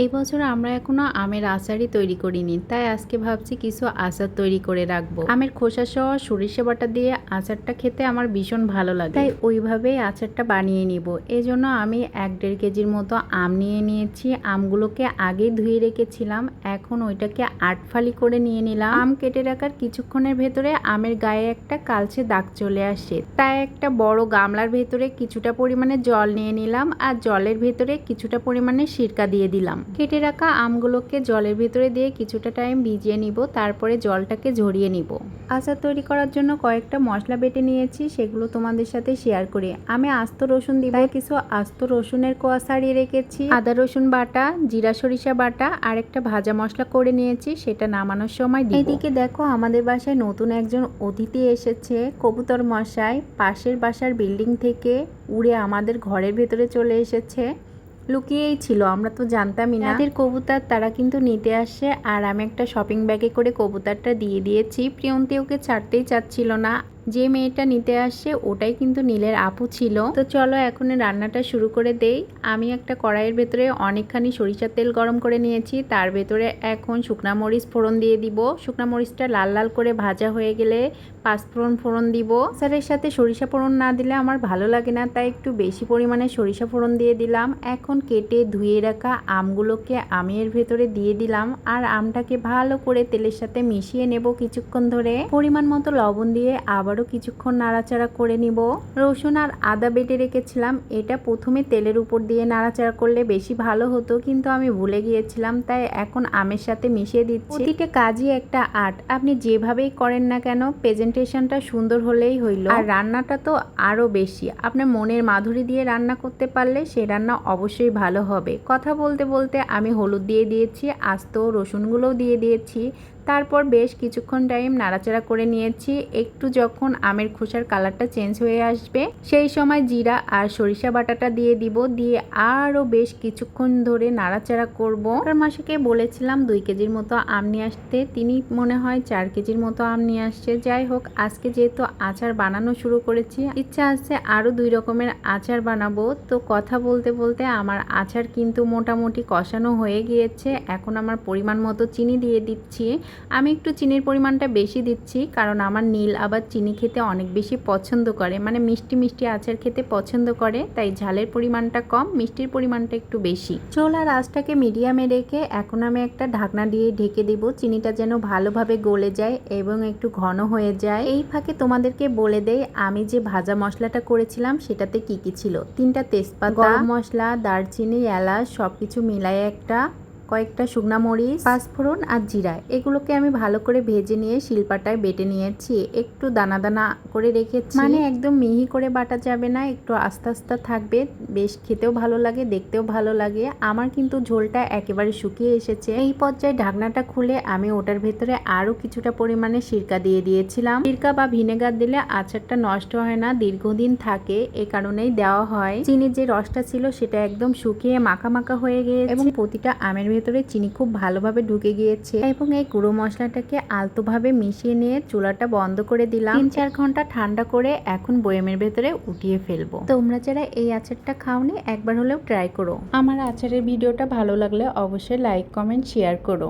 এই বছর আমরা এখনও আমের আচারই তৈরি করিনি, তাই আজকে ভাবছি কিছু আচার তৈরি করে রাখব। আমের খোসা সহ সরিষা বাটা দিয়ে আচারটা খেতে আমার ভীষণ ভালো লাগে। তাই ওইভাবেই আচারটা বানিয়ে নিব। এই জন্য আমি এক দেড় কেজির মতো আম নিয়ে নিয়েছি। আমগুলোকে আগেই ধুয়ে রেখেছিলাম, এখন ওইটাকে আটফালি করে নিয়ে নিলাম। আম কেটে রাখার কিছুক্ষণের ভেতরে আমের গায়ে একটা কালচে দাগ চলে আসে। তাই একটা বড় গামলার ভেতরে কিছুটা পরিমাণে জল নিয়ে নিলাম আর জলের ভেতরে কিছুটা পরিমাণে সিরকা দিয়ে দিলাম। কেটে রাখা আমগুলোকে জলের ভেতরে দিয়ে কিছুটা টাইম ভিজিয়ে নিব, তারপরে জলটাকে ঝরিয়ে নিব। আচার তৈরি করার জন্য কয়েকটা মশলা বেটে নিয়েছি, সেগুলো তোমাদের সাথে শেয়ার করি। আমি আস্ত রসুন দিব কিছু আস্ত রসুনের কোয়া রেখেছি। আদা রসুন বাটা, জিরা সরিষা বাটা, আর একটা ভাজা মশলা করে নিয়েছি, সেটা নামানোর সময় এদিকে দেখো, আমাদের বাসায় নতুন একজন অতিথি এসেছে, কবুতর মশাই। পাশের বাসার বিল্ডিং থেকে উড়ে আমাদের ঘরের ভেতরে চলে এসেছে। লুকিয়েই ছিল, আমরা তো জানতামই না। তাদের কবুতর তারা কিন্তু নিতে আসে, আর আমি একটা শপিং ব্যাগে করে কবুতরটা দিয়ে দিয়েছি। প্রিয়ন্তি ওকে ছাড়তেই চাচ্ছিল না। যে মেয়েটা নিতে আসে ওটাই কিন্তু নীলের আপু ছিল। তো চলো এখন রান্নাটা শুরু করে দেই। আমি একটা কড়াইয়ের ভেতরে অনেকখানি সরিষার তেল গরম করে নিয়েছি। তার ভেতরে এখন শুকনা মরিচ ফোড়ন দিয়ে দিব। শুকনা মরিচটা লাল লাল করে ভাজা হয়ে গেলে পাঁচফোড়ন ফোড়ন দিব। স্যারের সাথে সরিষা ফোড়ন না দিলে আমার ভালো লাগে না, তাই একটু বেশি পরিমাণে সরিষা ফোড়ন দিয়ে দিলাম। এখন কেটে ধুয়ে রাখা আমগুলোকে আমি এর ভেতরে দিয়ে দিলাম। আর আমটাকে ভালো করে তেলের সাথে মিশিয়ে নেব কিছুক্ষণ ধরে। পরিমাণ মতো লবণ দিয়ে আবারও কিছুক্ষণ নাড়াচাড়া করে নিব। রসুন আর আদা বেটে রেখেছিলাম। এটা প্রথমে তেলের উপর দিয়ে নাড়াচাড়া করলে বেশি ভালো হতো, কিন্তু আমি ভুলে গিয়েছিলাম, তাই এখন আমের সাথে মিশিয়ে দিচ্ছি। প্রতিটা কাজই একটা আর্ট। আপনি যেভাবেই করেন না কেন, প্রেজেন্টেশনটা সুন্দর হলেই হইল। আর রান্নাটা তো আরও বেশি। আপনার মনের মাধুরী দিয়ে রান্না করতে পারলে সে রান্না অবশ্যই ভালো হবে। কথা বলতে বলতে আমি হলুদ দিয়ে দিয়েছি, আস্ত রসুনগুলোও দিয়ে দিয়েছি। তারপর বেশ কিছুক্ষণ টাইম নাড়াচাড়া করে নিয়েছি। একটু যখন আমের খোসার কালারটা চেঞ্জ হয়ে আসবে, সেই সময় জিরা আর সরিষা বাটাটা দিয়ে দিব। দিয়ে আরও বেশ কিছুক্ষণ ধরে নাড়াচাড়া করব। আর মাসিকে বলেছিলাম দুই কেজির মতো আম নিয়ে আসতে। তিনি মনে হয় চার কেজির মতো আম নিয়ে আসছে। যাই হোক, আজকে যেহেতু আচার বানানো শুরু করেছি, ইচ্ছা আছে আরও দুই রকমের আচার বানাবো। তো কথা বলতে বলতে আমার আচার কিন্তু মোটামুটি কষানো হয়ে গিয়েছে। এখন আমার পরিমাণ মতো চিনি দিয়ে দিচ্ছি। আমি একটু চিনির পরিমাণটা বেশি দিচ্ছি, কারণ আমার নীল আবার চিনি খেতে অনেক বেশি পছন্দ করে। মানে মিষ্টি মিষ্টি আচার খেতে পছন্দ করে, তাই ঝালের পরিমাণটা কম, মিষ্টির পরিমাণটা একটু বেশি। চোলা রাসটাকে মিডিয়ামে রেখে এখন আমি একটা ঢাকনা দিয়ে ঢেকে দেব। চিনিটা যেন ভালোভাবে গলে যায় এবং একটু ঘন হয়ে যায়। এই ফাঁকে তোমাদেরকে বলে দেই, আমি যে ভাজা মশলাটা করেছিলাম, সেটাতে কি কি ছিল? তিনটা তেজপাতা মশলা, দারচিনি, এলাচ, সবকিছু মিলায় একটা কয়েকটা শুকনা মরিচ, পাঁচফোড়ন আর জিরা। এগুলোকে আমি ভালো করে ভেজে নিয়ে শিলপাটায় বেটে নিয়েছি। একটু দানা দানা করে রেখেছি। মানে একদম মিহি করে বাটা যাবে না, একটু আস্তে আস্তে থাকবে। বেশ খেতেও ভালো লাগে, দেখতেও ভালো লাগে। আমার কিন্তু ঝোলটা একেবারে শুকিয়ে এসেছে। এই পর্যায়ে ঢাকনাটা খুলে আমি ওটার ভেতরে আরও কিছুটা পরিমাণে সিরকা দিয়ে দিয়েছিলাম। সিরকা বা ভিনেগার দিলে আচারটা নষ্ট হয় না, দীর্ঘদিন থাকে, এ কারণেই দেওয়া হয়। চিনির যে রসটা ছিল সেটা একদম শুকিয়ে মাখা মাখা হয়ে গিয়েছে। এবং প্রতিটা আমের ভেতরে চিনি খুব ভালোভাবে ঢুকে গিয়েছে এবং এই গুঁড়ো মশলাটাকে আলতোভাবে মিশিয়ে নিয়ে চুলাটা বন্ধ করে দিলাম। তিন চার ঘণ্টা ঠান্ডা করে এখন বয়েমের ভেতরে উঠিয়ে ফেলব। তোমরা যারা এই আচারটা খাওনি, একবার হলেও ট্রাই করো। আমার আচারের ভিডিওটা ভালো লাগলে অবশ্যই লাইক কমেন্ট শেয়ার করো।